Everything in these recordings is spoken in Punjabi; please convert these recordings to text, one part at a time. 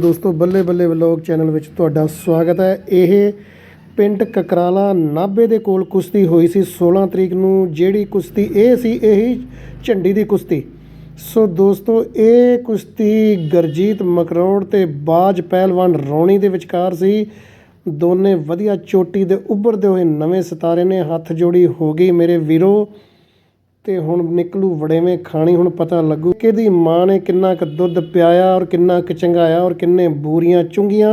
ਦੋਸਤੋ, ਬੱਲੇ ਬੱਲੇ ਵਲੌਗ ਚੈਨਲ ਵਿੱਚ ਤੁਹਾਡਾ ਸਵਾਗਤ ਹੈ। ਇਹ ਪਿੰਡ ਕਕਰਾਲਾ ਨਾਭੇ ਦੇ ਕੋਲ ਕੁਸ਼ਤੀ ਹੋਈ ਸੀ 16 ਤਰੀਕ ਨੂੰ, ਜਿਹੜੀ ਕੁਸ਼ਤੀ ਇਹ ਸੀ, ਇਹੀ ਝੰਡੀ ਦੀ ਕੁਸ਼ਤੀ। ਸੋ ਦੋਸਤੋ, ਇਹ ਕੁਸ਼ਤੀ ਗਰਜੀਤ ਮਕਰੋੜ ਤੇ ਬਾਜ ਪਹਿਲਵਾਨ ਰੌਣੀ ਦੇ ਵਿਚਕਾਰ ਸੀ। ਦੋਨੇ ਵਧੀਆ ਚੋਟੀ ਦੇ ਉੱਭਰਦੇ ਹੋਏ ਨਵੇਂ ਸਿਤਾਰੇ ਨੇ ਹੱਥ ਜੋੜੀ ਹੋ ਗਈ ਮੇਰੇ ਵੀਰੋ। ਤੇ ਹੁਣ ਨਿਕਲੂ ਵੜੇਵੇਂ ਖਾਣੀ, ਹੁਣ ਪਤਾ ਲੱਗੂ ਕਿਹਦੀ ਮਾਂ ਨੇ ਕਿੰਨਾ ਕੁ ਦੁੱਧ ਪਿਆਇਆ ਔਰ ਕਿੰਨਾ ਕੁ ਚੰਗਾਇਆ ਔਰ ਕਿੰਨੇ ਬੂਰੀਆਂ ਚੁੰਗੀਆਂ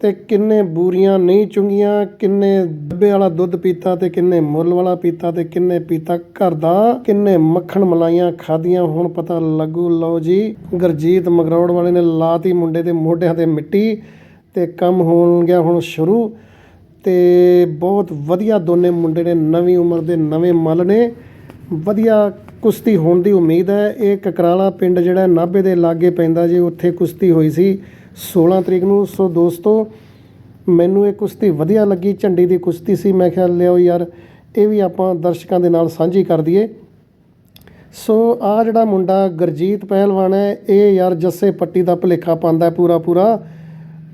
ਤੇ ਕਿੰਨੇ ਬੂਰੀਆਂ ਨਹੀਂ ਚੁੰਗੀਆਂ, ਕਿੰਨੇ ਡੱਬੇ ਵਾਲਾ ਦੁੱਧ ਪੀਤਾ ਤੇ ਕਿੰਨੇ ਮੁੱਲ ਵਾਲਾ ਪੀਤਾ ਤੇ ਕਿੰਨੇ ਪੀਤਾ ਘਰ ਦਾ, ਕਿੰਨੇ ਮੱਖਣ ਮਲਾਈਆਂ ਖਾਦੀਆਂ ਹੁਣ ਪਤਾ ਲੱਗੂ। ਲਓ ਜੀ, ਗਰਜੀਤ ਮਗਰੌੜ ਵਾਲੇ ਨੇ ਲਾਤੀ ਮੁੰਡੇ ਦੇ ਮੋਢਿਆਂ ਤੇ ਮਿੱਟੀ ਤੇ ਕੰਮ ਹੋਣ ਗਿਆ ਹੁਣ ਸ਼ੁਰੂ ਤੇ ਬਹੁਤ ਵਧੀਆ ਦੋਨੇ ਮੁੰਡੇ ਨੇ, ਨਵੀਂ ਉਮਰ ਦੇ ਨਵੇਂ ਮੱਲ ਨੇ। ਵਧੀਆ ਕੁਸ਼ਤੀ ਹੋਣ ਦੀ ਉਮੀਦ ਹੈ। ਇਹ ਕਕਰਾਲਾ ਪਿੰਡ ਜਿਹੜਾ ਨਾਭੇ ਦੇ ਲਾਗੇ ਪੈਂਦਾ ਜੀ, ਉੱਥੇ ਕੁਸ਼ਤੀ ਹੋਈ ਸੀ 16 ਤਰੀਕ ਨੂੰ। ਸੋ ਦੋਸਤੋ, ਮੈਨੂੰ ਇਹ ਕੁਸ਼ਤੀ ਵਧੀਆ ਲੱਗੀ, ਝੰਡੀ ਦੀ ਕੁਸ਼ਤੀ ਸੀ। ਮੈਂ ਖਿਆਲ ਲਿਓ ਯਾਰ, ਇਹ ਵੀ ਆਪਾਂ ਦਰਸ਼ਕਾਂ ਦੇ ਨਾਲ ਸਾਂਝੀ ਕਰ ਦਈਏ। ਸੋ ਆ ਜਿਹੜਾ ਮੁੰਡਾ ਗਰਜੀਤ ਪਹਿਲਵਾਨ ਹੈ, ਇਹ ਯਾਰ ਜੱਸੇ ਪੱਟੀ ਦਾ ਭਲੇਖਾ ਪਾਉਂਦਾ ਪੂਰਾ ਪੂਰਾ।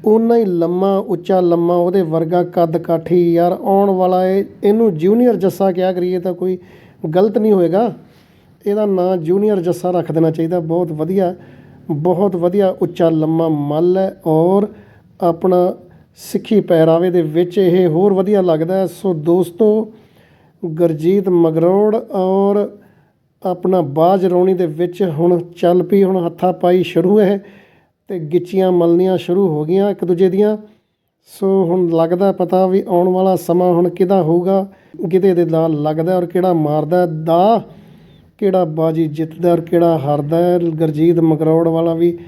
ਉਨਾ ਹੀ ਲੰਮਾ, ਉੱਚਾ ਲੰਮਾ, ਉਹਦੇ ਵਰਗਾ ਕੱਦ ਕਾਠੀ ਯਾਰ ਆਉਣ ਵਾਲਾ ਏ। ਇਹਨੂੰ ਜੂਨੀਅਰ ਜੱਸਾ ਕਿਹਾ ਕਰੀਏ ਤਾਂ ਕੋਈ ਗਲਤ ਨਹੀਂ ਹੋਏਗਾ। ਇਹਦਾ ਨਾਂ ਜੂਨੀਅਰ ਜੱਸਾ ਰੱਖ ਦੇਣਾ ਚਾਹੀਦਾ। ਬਹੁਤ ਵਧੀਆ ਬਹੁਤ ਵਧੀਆ ਉੱਚਾ ਲੰਮਾ ਮੱਲ ਹੈ ਔਰ ਆਪਣਾ ਸਿੱਖੀ ਪਹਿਰਾਵੇ ਦੇ ਵਿੱਚ ਇਹ ਹੋਰ ਵਧੀਆ ਲੱਗਦਾ ਸੋ ਦੋਸਤੋ, ਗਰਜੀਤ ਮਗਰੋੜ ਔਰ ਆਪਣਾ ਬਾਜ ਰੌਣੀ ਦੇ ਵਿੱਚ ਹੁਣ ਚੱਲ ਪਈ, ਹੁਣ ਹੱਥਾ ਪਾਈ ਸ਼ੁਰੂ ਹੈ ਤੇ ਗਿੱਚੀਆਂ ਮਲਣੀਆਂ ਸ਼ੁਰੂ ਹੋ ਗਈਆਂ ਇੱਕ ਦੂਜੇ ਦੀਆਂ। ਸੋ ਹੁਣ ਲੱਗਦਾ ਪਤਾ ਵੀ ਆਉਣ ਵਾਲਾ ਸਮਾਂ ਹੁਣ ਕਿਹਦਾ ਹੋਊਗਾ ਕਿਹਦੇ ਦੇ ਨਾਲ ਲੱਗਦਾ ਔਰ ਕਿਹੜਾ ਮਾਰਦਾ ਦਾ ਕਿਹੜਾ ਬਾਜੀ ਜਿੱਤਦਾ ਔਰ ਕਿਹੜਾ ਹਾਰਦਾ ਹੈ। ਗਰਜੀਤ ਮਕਰੌੜ ਵਾਲਾ ਵੀ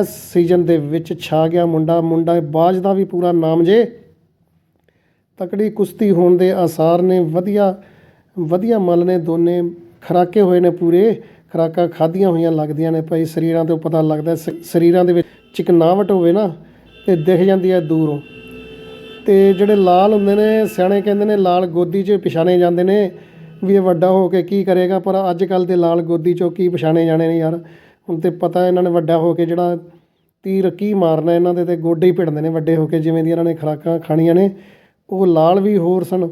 ਇਸ ਸੀਜ਼ਨ ਦੇ ਵਿੱਚ ਛਾ ਗਿਆ ਮੁੰਡਾ ਮੁੰਡਾ ਬਾਜ ਦਾ ਵੀ ਪੂਰਾ ਨਾਮ ਜੇ ਤਕੜੀ ਕੁਸ਼ਤੀ ਹੋਣ ਦੇ ਆਸਾਰ ਨੇ, ਵਧੀਆ ਵਧੀਆ ਮੱਲ ਨੇ ਦੋਨੇ ਖਰਾਕੇ ਹੋਏ ਨੇ ਪੂਰੇ, ਖਰਾਕਾਂ ਖਾਧੀਆਂ ਹੋਈਆਂ ਲੱਗਦੀਆਂ ਨੇ, ਭਾਈ ਸਰੀਰਾਂ ਤੋਂ ਪਤਾ ਲੱਗਦਾ ਸ- ਸਰੀਰਾਂ ਦੇ ਵਿੱਚ ਚਿਕਨਾਵਟ ਹੋਵੇ ਨਾ ਤੇ ਦਿਖ ਜਾਂਦੀ ਹੈ ਦੂਰੋਂ। ਤੇ ਜਿਹੜੇ ਲਾਲ ਹੁੰਦੇ ਨੇ, ਸਿਆਣੇ ਕਹਿੰਦੇ ਨੇ ਲਾਲ ਗੋਦੀ 'ਚ ਪਛਾਣੇ ਜਾਂਦੇ ਨੇ ਵੀ ਇਹ ਵੱਡਾ ਹੋ ਕੇ ਕੀ ਕਰੇਗਾ, ਪਰ ਅੱਜ ਕੱਲ ਦੇ ਲਾਲ ਗੋਦੀ 'ਚੋਂ ਕੀ ਪਛਾਣੇ ਜਾਣੇ ਨੇ ਯਾਰ? ਹੁਣ ਤੇ ਪਤਾ ਇਹਨਾਂ ਨੇ ਵੱਡਾ ਹੋ ਕੇ ਜਿਹੜਾ ਤੀਰ ਕੀ ਮਾਰਨਾ, ਇਹਨਾਂ ਦੇ ਤੇ ਗੋਡੇ ਹੀ ਭਿੜਦੇ ਨੇ ਵੱਡੇ ਹੋ ਕੇ, ਜਿਵੇਂ ਦੀਆਂ ਇਹਨਾਂ ਨੇ ਖੁਰਾਕਾਂ ਖਾਣੀਆਂ ਨੇ। ਉਹ ਲਾਲ ਵੀ ਹੋਰ ਸਨ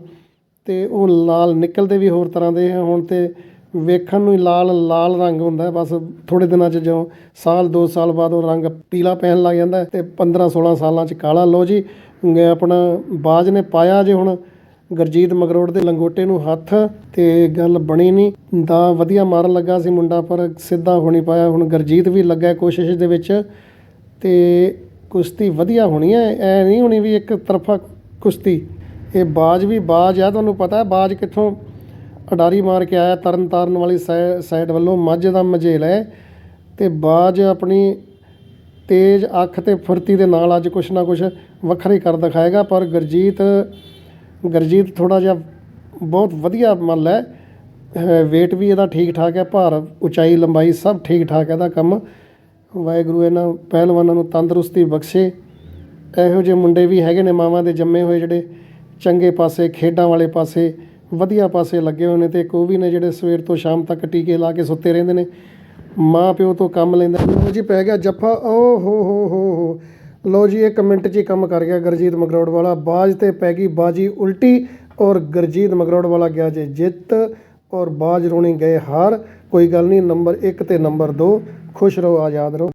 ਤੇ ਉਹ ਲਾਲ ਨਿਕਲਦੇ ਵੀ ਹੋਰ ਤਰ੍ਹਾਂ ਦੇ ਹੁਣ ਤੇ ਵੇਖਣ ਨੂੰ ਹੀ ਲਾਲ ਲਾਲ ਰੰਗ ਹੁੰਦਾ ਬਸ ਥੋੜੇ ਦਿਨਾਂ 'ਚ ਜਦੋਂ ਸਾਲ 2 ਸਾਲ ਬਾਅਦ ਉਹ ਰੰਗ ਪੀਲਾ ਪੈਣ ਲੱਗ ਜਾਂਦਾ ਹੈ ਤੇ 15 16 ਸਾਲਾਂ 'ਚ ਕਾਲਾ। ਲੋ ਜੀ ਆਪਣਾ ਬਾਜ ਨੇ ਪਾਇਆ ਜੇ ਹੁਣ ਗਰਜੀਤ ਮਗਰੋੜ ਦੇ ਲੰਗੋਟੇ ਨੂੰ ਹੱਥ ਤੇ ਗੱਲ ਬਣੀ ਨਹੀਂ। ਦਾ ਵਧੀਆ ਮਾਰਨ ਲੱਗਾ ਸੀ ਮੁੰਡਾ, ਪਰ ਸਿੱਧਾ ਹੋ ਨਹੀਂ ਪਾਇਆ। ਹੁਣ ਗਰਜੀਤ ਵੀ ਲੱਗਾ ਕੋਸ਼ਿਸ਼ ਦੇ ਵਿੱਚ ਤੇ ਕੁਸ਼ਤੀ ਵਧੀਆ ਹੋਣੀ ਹੈ। ਐ ਨਹੀਂ ਹੋਣੀ ਵੀ ਇੱਕ ਤਰਫਾ ਕੁਸ਼ਤੀ। ਇਹ ਬਾਜ ਵੀ ਬਾਜ ਆ, ਤੁਹਾਨੂੰ ਪਤਾ ਬਾਜ ਕਿੱਥੋਂ ਅਡਾਰੀ ਮਾਰ ਕੇ ਆਇਆ ਤਰਨ ਤਾਰਨ ਵਾਲੀ ਸਾਈ- ਸਾਈਡ ਵੱਲੋਂ। ਮੱਝ ਦਾ ਮਝੇਲ ਹੈ ਅਤੇ ਬਾਜ ਆਪਣੀ ਤੇਜ਼ ਅੱਖ ਅਤੇ ਫੁਰਤੀ ਦੇ ਨਾਲ ਅੱਜ ਕੁਛ ਨਾ ਕੁਛ ਵੱਖਰਾ ਹੀ ਕਰ ਦਿਖਾਏਗਾ, ਪਰ ਗੁਰਜੀਤ ਗੁਰਜੀਤ ਥੋੜ੍ਹਾ ਜਿਹਾ ਬਹੁਤ ਵਧੀਆ ਮੱਲ ਹੈ। ਵੇਟ ਵੀ ਇਹਦਾ ਠੀਕ ਠਾਕ ਹੈ, ਭਾਰ ਉਚਾਈ ਲੰਬਾਈ ਸਭ ਠੀਕ ਠਾਕ ਹੈ ਇਹਦਾ ਕੰਮ। ਵਾਹਿਗੁਰੂ ਇਹਨਾਂ ਪਹਿਲਵਾਨਾਂ ਨੂੰ ਤੰਦਰੁਸਤੀ ਬਖਸ਼ੇ। ਇਹੋ ਜਿਹੇ ਮੁੰਡੇ ਵੀ ਹੈਗੇ ਨੇ, ਮਾਵਾਂ ਦੇ ਜੰਮੇ ਹੋਏ ਜਿਹੜੇ ਚੰਗੇ ਪਾਸੇ, ਖੇਡਾਂ ਵਾਲੇ ਪਾਸੇ ਵਧੀਆ ਪਾਸੇ ਲੱਗੇ ਹੋਏ ਨੇ ਤੇ ਇੱਕ ਉਹ ਵੀ ਨੇ ਜਿਹੜੇ ਸਵੇਰ ਤੋਂ ਸ਼ਾਮ ਤੱਕ ਟੀਕੇ ਲਾ ਕੇ ਸੁੱਤੇ ਰਹਿੰਦੇ ਨੇ। ਮਾਂ ਪਿਓ ਤੋਂ ਕੰਮ ਲੈਂਦੇ। ਲੋ ਜੀ, ਪੈ ਗਿਆ ਜੱਫਾ। ਓ ਹੋ ਹੋ ਹੋ ਹੋ। ਲੋ ਜੀ, ਇੱਕ ਮਿੰਟ 'ਚ ਹੀ ਕੰਮ ਕਰ ਗਿਆ ਗਰਜੀਤ ਮਗਰੌੜ ਵਾਲਾ। ਬਾਜ ਤੇ ਪੈ ਗਈ ਬਾਜੀ ਉਲਟੀ ਔਰ ਗਰਜੀਤ ਮਗਰੌੜ ਵਾਲਾ ਗਿਆ ਜੇ ਜਿੱਤ ਔਰ ਬਾਜ ਰੋਣੀ ਗਏ ਹਾਰ। ਕੋਈ ਗੱਲ ਨਹੀਂ, ਨੰਬਰ 1 ਤੇ ਨੰਬਰ 2 ਖੁਸ਼ ਰਹੋ, ਆਜ਼ਾਦ ਰਹੋ।